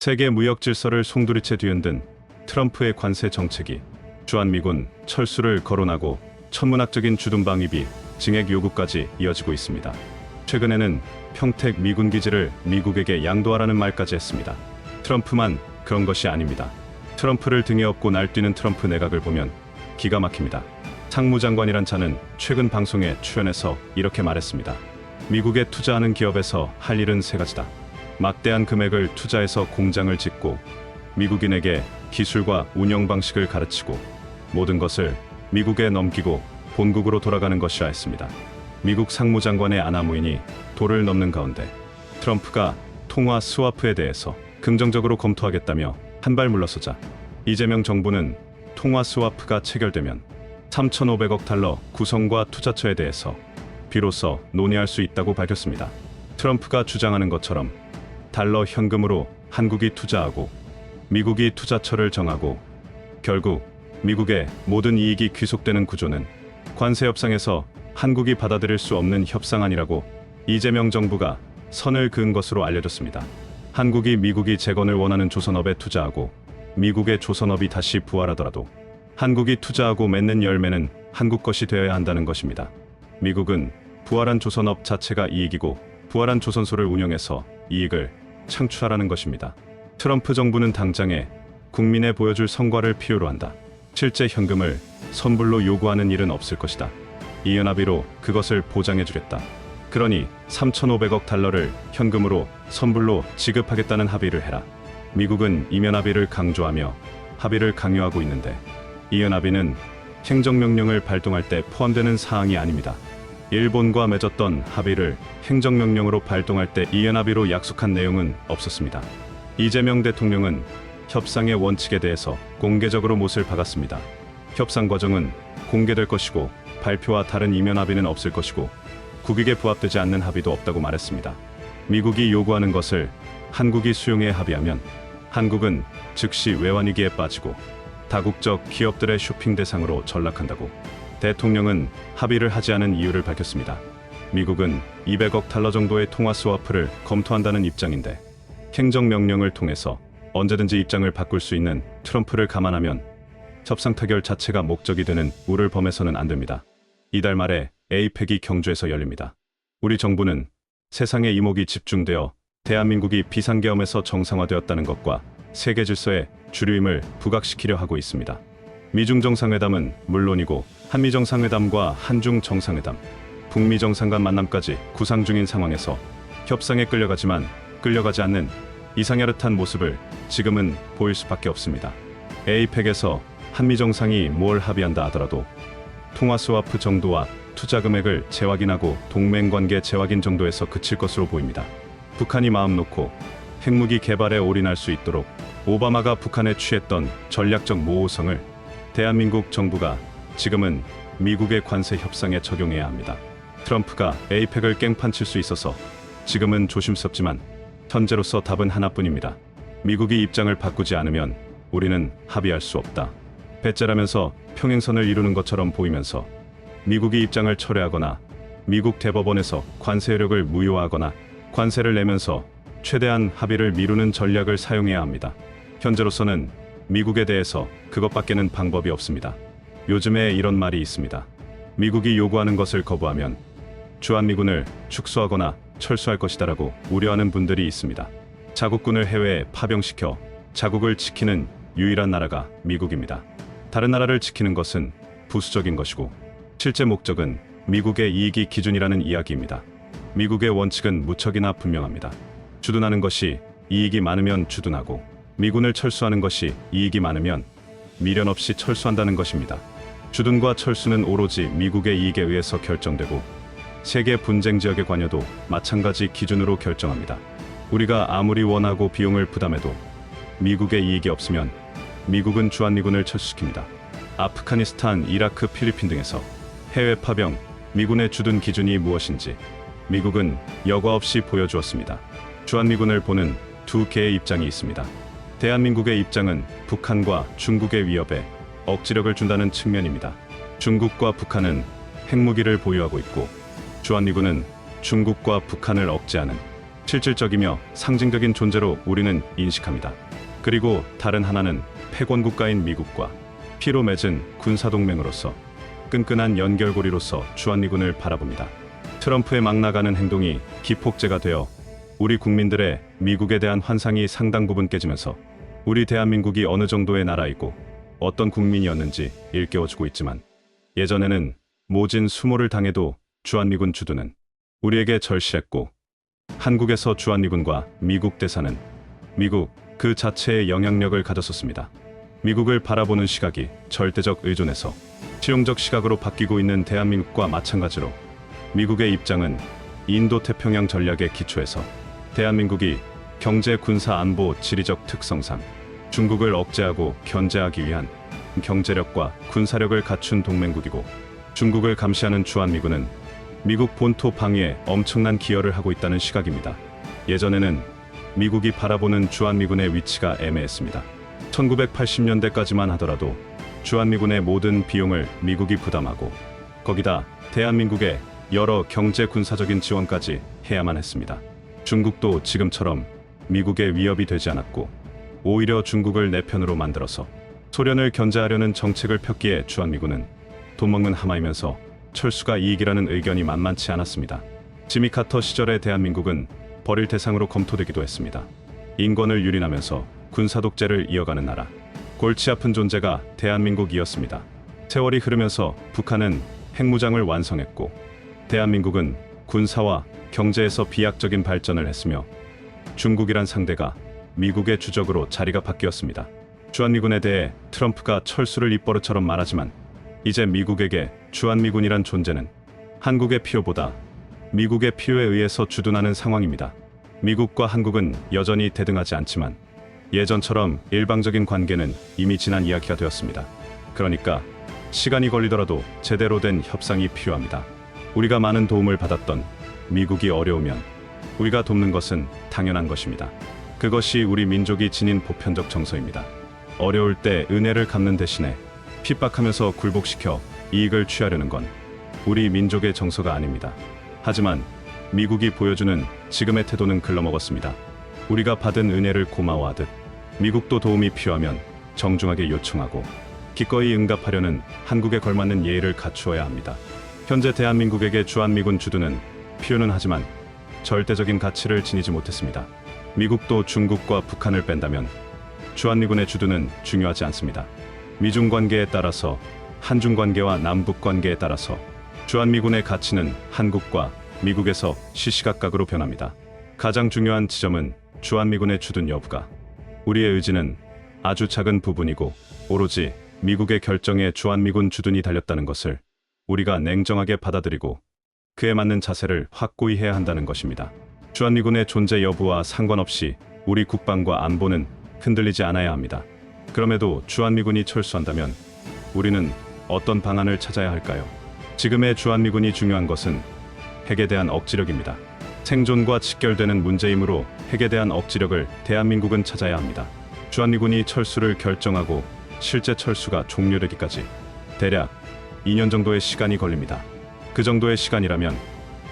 세계 무역 질서를 송두리째 뒤흔든 트럼프의 관세 정책이 주한미군 철수를 거론하고 천문학적인 주둔 방위비 증액 요구까지 이어지고 있습니다. 최근에는 평택 미군 기지를 미국에게 양도하라는 말까지 했습니다. 트럼프만 그런 것이 아닙니다. 트럼프를 등에 업고 날뛰는 트럼프 내각을 보면 기가 막힙니다. 상무장관이란 자는 최근 방송에 출연해서 이렇게 말했습니다. 미국에 투자하는 기업에서 할 일은 세 가지다. 막대한 금액을 투자해서 공장을 짓고 미국인에게 기술과 운영 방식을 가르치고 모든 것을 미국에 넘기고 본국으로 돌아가는 것이라 했습니다. 미국 상무장관의 아나무인이 도를 넘는 가운데 트럼프가 통화 스와프에 대해서 긍정적으로 검토하겠다며 한 발 물러서자 이재명 정부는 통화 스와프가 체결되면 3,500억 달러 구성과 투자처에 대해서 비로소 논의할 수 있다고 밝혔습니다. 트럼프가 주장하는 것처럼 달러 현금으로 한국이 투자하고 미국이 투자처를 정하고 결국 미국의 모든 이익이 귀속되는 구조는 관세 협상에서 한국이 받아들일 수 없는 협상안이라고 이재명 정부가 선을 그은 것으로 알려졌습니다. 한국이 미국이 재건을 원하는 조선업에 투자하고 미국의 조선업이 다시 부활하더라도 한국이 투자하고 맺는 열매는 한국 것이 되어야 한다는 것입니다. 미국은 부활한 조선업 자체가 이익이고 부활한 조선소를 운영해서 이익을 창출하라는 것입니다. 트럼프 정부는 당장에 국민에 보여줄 성과를 필요로 한다. 실제 현금을 선불로 요구하는 일은 없을 것이다. 이 연합의로 그것을 보장해 주겠다. 그러니 3,500억 달러를 현금으로 선불로 지급하겠다는 합의를 해라. 미국은 이면 합의를 강조하며 합의를 강요하고 있는데 이 연합의는 행정명령을 발동할 때 포함되는 사항이 아닙니다. 일본과 맺었던 합의를 행정명령으로 발동할 때 이 연합의로 약속한 내용은 없었습니다. 이재명 대통령은 협상의 원칙에 대해서 공개적으로 못을 박았습니다. 협상 과정은 공개될 것이고 발표와 다른 이면 합의는 없을 것이고 국익에 부합되지 않는 합의도 없다고 말했습니다. 미국이 요구하는 것을 한국이 수용해 합의하면 한국은 즉시 외환위기에 빠지고 다국적 기업들의 쇼핑 대상으로 전락한다고 대통령은 합의를 하지 않은 이유를 밝혔습니다. 미국은 200억 달러 정도의 통화 스와프를 검토한다는 입장인데 행정명령을 통해서 언제든지 입장을 바꿀 수 있는 트럼프를 감안하면 협상 타결 자체가 목적이 되는 우를 범해서는 안 됩니다. 이달 말에 에이펙이 경주에서 열립니다. 우리 정부는 세상의 이목이 집중되어 대한민국이 비상계엄에서 정상화되었다는 것과 세계 질서의 주류임을 부각시키려 하고 있습니다. 미중 정상회담은 물론이고 한미 정상회담과 한중 정상회담, 북미 정상 간 만남까지 구상 중인 상황에서 협상에 끌려가지만 끌려가지 않는 이상야릇한 모습을 지금은 보일 수밖에 없습니다. 에이펙에서 한미 정상이 뭘 합의한다 하더라도 통화 스와프 정도와 투자 금액을 재확인하고 동맹 관계 재확인 정도에서 그칠 것으로 보입니다. 북한이 마음 놓고 핵무기 개발에 올인할 수 있도록 오바마가 북한에 취했던 전략적 모호성을 대한민국 정부가 지금은 미국의 관세 협상에 적용해야 합니다. 트럼프가 에이펙을 깽판칠 수 있어서 지금은 조심스럽지만 현재로서 답은 하나뿐입니다. 미국이 입장을 바꾸지 않으면 우리는 합의할 수 없다. 배째라면서 평행선을 이루는 것처럼 보이면서 미국이 입장을 철회하거나 미국 대법원에서 관세력을 무효화하거나 관세를 내면서 최대한 합의를 미루는 전략을 사용해야 합니다. 현재로서는 미국에 대해서 그것밖에는 방법이 없습니다. 요즘에 이런 말이 있습니다. 미국이 요구하는 것을 거부하면 주한미군을 축소하거나 철수할 것이다라고 우려하는 분들이 있습니다. 자국군을 해외에 파병시켜 자국을 지키는 유일한 나라가 미국입니다. 다른 나라를 지키는 것은 부수적인 것이고 실제 목적은 미국의 이익이 기준이라는 이야기입니다. 미국의 원칙은 무척이나 분명합니다. 주둔하는 것이 이익이 많으면 주둔하고 미군을 철수하는 것이 이익이 많으면 미련 없이 철수한다는 것입니다. 주둔과 철수는 오로지 미국의 이익에 의해서 결정되고 세계 분쟁 지역의 관여도 마찬가지 기준으로 결정합니다. 우리가 아무리 원하고 비용을 부담해도 미국의 이익이 없으면 미국은 주한미군을 철수시킵니다. 아프가니스탄, 이라크, 필리핀 등에서 해외 파병, 미군의 주둔 기준이 무엇인지 미국은 여과 없이 보여주었습니다. 주한미군을 보는 두 개의 입장이 있습니다. 대한민국의 입장은 북한과 중국의 위협에 억지력을 준다는 측면입니다. 중국과 북한은 핵무기를 보유하고 있고 주한미군은 중국과 북한을 억제하는 실질적이며 상징적인 존재로 우리는 인식합니다. 그리고 다른 하나는 패권 국가인 미국과 피로 맺은 군사 동맹으로서 끈끈한 연결고리로서 주한미군을 바라봅니다. 트럼프의 막 나가는 행동이 기폭제가 되어 우리 국민들의 미국에 대한 환상이 상당 부분 깨지면서 우리 대한민국이 어느 정도의 나라이고 어떤 국민이었는지 일깨워주고 있지만 예전에는 모진 수모를 당해도 주한미군 주둔은 우리에게 절실했고 한국에서 주한미군과 미국 대사는 미국 그 자체의 영향력을 가졌었습니다. 미국을 바라보는 시각이 절대적 의존에서 실용적 시각으로 바뀌고 있는 대한민국과 마찬가지로 미국의 입장은 인도 태평양 전략의 기초에서 대한민국이 경제 군사 안보 지리적 특성상 중국을 억제하고 견제하기 위한 경제력과 군사력을 갖춘 동맹국이고 중국을 감시하는 주한미군은 미국 본토 방위에 엄청난 기여를 하고 있다는 시각입니다. 예전에는 미국이 바라보는 주한미군의 위치가 애매했습니다. 1980년대까지만 하더라도 주한미군의 모든 비용을 미국이 부담하고 거기다 대한민국의 여러 경제 군사적인 지원까지 해야만 했습니다. 중국도 지금처럼 미국의 위협이 되지 않았고 오히려 중국을 내 편으로 만들어서 소련을 견제하려는 정책을 폈기에 주한미군은 돈 먹는 하마이면서 철수가 이익이라는 의견이 만만치 않았습니다. 지미 카터 시절의 대한민국은 버릴 대상으로 검토되기도 했습니다. 인권을 유린하면서 군사 독재를 이어가는 나라. 골치 아픈 존재가 대한민국이었습니다. 세월이 흐르면서 북한은 핵무장을 완성했고 대한민국은 군사와 경제에서 비약적인 발전을 했으며 중국이란 상대가 미국의 주적으로 자리가 바뀌었습니다. 주한미군에 대해 트럼프가 철수를 입버릇처럼 말하지만 이제 미국에게 주한미군이란 존재는 한국의 필요보다 미국의 필요에 의해서 주둔하는 상황입니다. 미국과 한국은 여전히 대등하지 않지만 예전처럼 일방적인 관계는 이미 지난 이야기가 되었습니다. 그러니까 시간이 걸리더라도 제대로 된 협상이 필요합니다. 우리가 많은 도움을 받았던 미국이 어려우면 우리가 돕는 것은 당연한 것입니다. 그것이 우리 민족이 지닌 보편적 정서입니다. 어려울 때 은혜를 갚는 대신에 핍박하면서 굴복시켜 이익을 취하려는 건 우리 민족의 정서가 아닙니다. 하지만 미국이 보여주는 지금의 태도는 글러먹었습니다. 우리가 받은 은혜를 고마워하듯 미국도 도움이 필요하면 정중하게 요청하고 기꺼이 응답하려는 한국에 걸맞는 예의를 갖추어야 합니다. 현재 대한민국에게 주한미군 주둔은 필요는 하지만 절대적인 가치를 지니지 못했습니다. 미국도 중국과 북한을 뺀다면 주한미군의 주둔은 중요하지 않습니다. 미중 관계에 따라서 한중 관계와 남북 관계에 따라서 주한미군의 가치는 한국과 미국에서 시시각각으로 변합니다. 가장 중요한 지점은 주한미군의 주둔 여부가 우리의 의지는 아주 작은 부분이고 오로지 미국의 결정에 주한미군 주둔이 달렸다는 것을 우리가 냉정하게 받아들이고 그에 맞는 자세를 확고히 해야 한다는 것입니다. 주한미군의 존재 여부와 상관없이 우리 국방과 안보는 흔들리지 않아야 합니다. 그럼에도 주한미군이 철수한다면 우리는 어떤 방안을 찾아야 할까요? 지금의 주한미군이 중요한 것은 핵에 대한 억지력입니다. 생존과 직결되는 문제이므로 핵에 대한 억지력을 대한민국은 찾아야 합니다. 주한미군이 철수를 결정하고 실제 철수가 종료되기까지 대략 2년 정도의 시간이 걸립니다. 그 정도의 시간이라면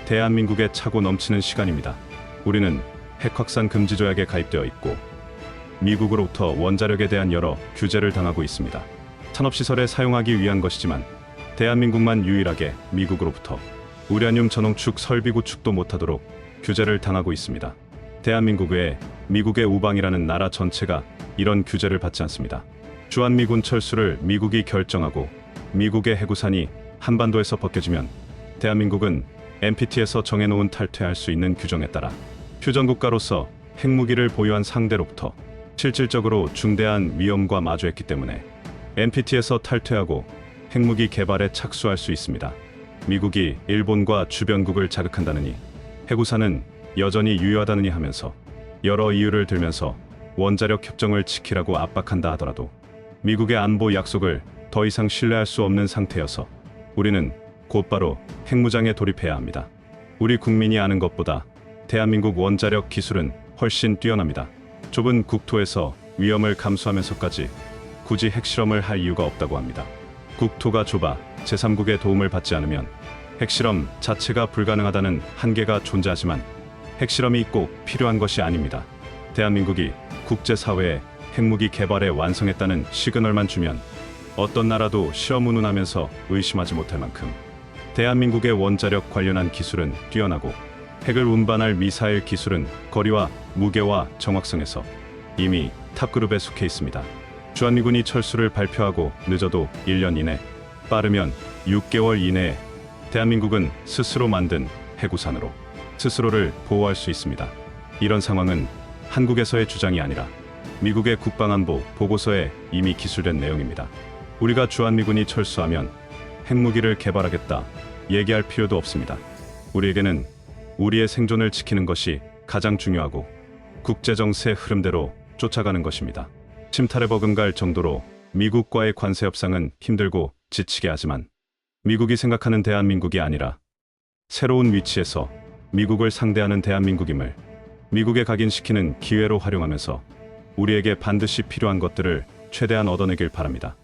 대한민국에 차고 넘치는 시간입니다. 우리는 핵 확산 금지 조약에 가입되어 있고 미국으로부터 원자력에 대한 여러 규제를 당하고 있습니다. 산업시설에 사용하기 위한 것이지만 대한민국만 유일하게 미국으로부터 우라늄 전홍축 설비 구축도 못하도록 규제를 당하고 있습니다. 대한민국 외에 미국의 우방이라는 나라 전체가 이런 규제를 받지 않습니다. 주한미군 철수를 미국이 결정하고 미국의 해구산이 한반도에서 벗겨지면 대한민국은 NPT에서 정해놓은 탈퇴할 수 있는 규정에 따라 휴전국가로서 핵무기를 보유한 상대로부터 실질적으로 중대한 위험과 마주했기 때문에 NPT에서 탈퇴하고 핵무기 개발에 착수할 수 있습니다. 미국이 일본과 주변국을 자극한다느니 해구사는 여전히 유효하다느니 하면서 여러 이유를 들면서 원자력 협정을 지키라고 압박한다 하더라도 미국의 안보 약속을 더 이상 신뢰할 수 없는 상태여서 우리는 곧바로 핵무장에 돌입해야 합니다. 우리 국민이 아는 것보다 대한민국 원자력 기술은 훨씬 뛰어납니다. 좁은 국토에서 위험을 감수하면서까지 굳이 핵실험을 할 이유가 없다고 합니다. 국토가 좁아 제3국의 도움을 받지 않으면 핵실험 자체가 불가능하다는 한계가 존재하지만 핵실험이 꼭 필요한 것이 아닙니다. 대한민국이 국제사회에 핵무기 개발에 완성했다는 시그널만 주면 어떤 나라도 실험 운운하면서 의심하지 못할 만큼 대한민국의 원자력 관련한 기술은 뛰어나고 핵을 운반할 미사일 기술은 거리와 무게와 정확성에서 이미 탑그룹에 속해 있습니다. 주한미군이 철수를 발표하고 늦어도 1년 이내, 빠르면 6개월 이내에 대한민국은 스스로 만든 해구산으로 스스로를 보호할 수 있습니다. 이런 상황은 한국에서의 주장이 아니라 미국의 국방안보 보고서에 이미 기술된 내용입니다. 우리가 주한미군이 철수하면 핵무기를 개발하겠다 얘기할 필요도 없습니다. 우리에게는 우리의 생존을 지키는 것이 가장 중요하고 국제 정세 흐름대로 쫓아가는 것입니다. 침탈에 버금갈 정도로 미국과의 관세 협상은 힘들고 지치게 하지만 미국이 생각하는 대한민국이 아니라 새로운 위치에서 미국을 상대하는 대한민국임을 미국에 각인시키는 기회로 활용하면서 우리에게 반드시 필요한 것들을 최대한 얻어내길 바랍니다.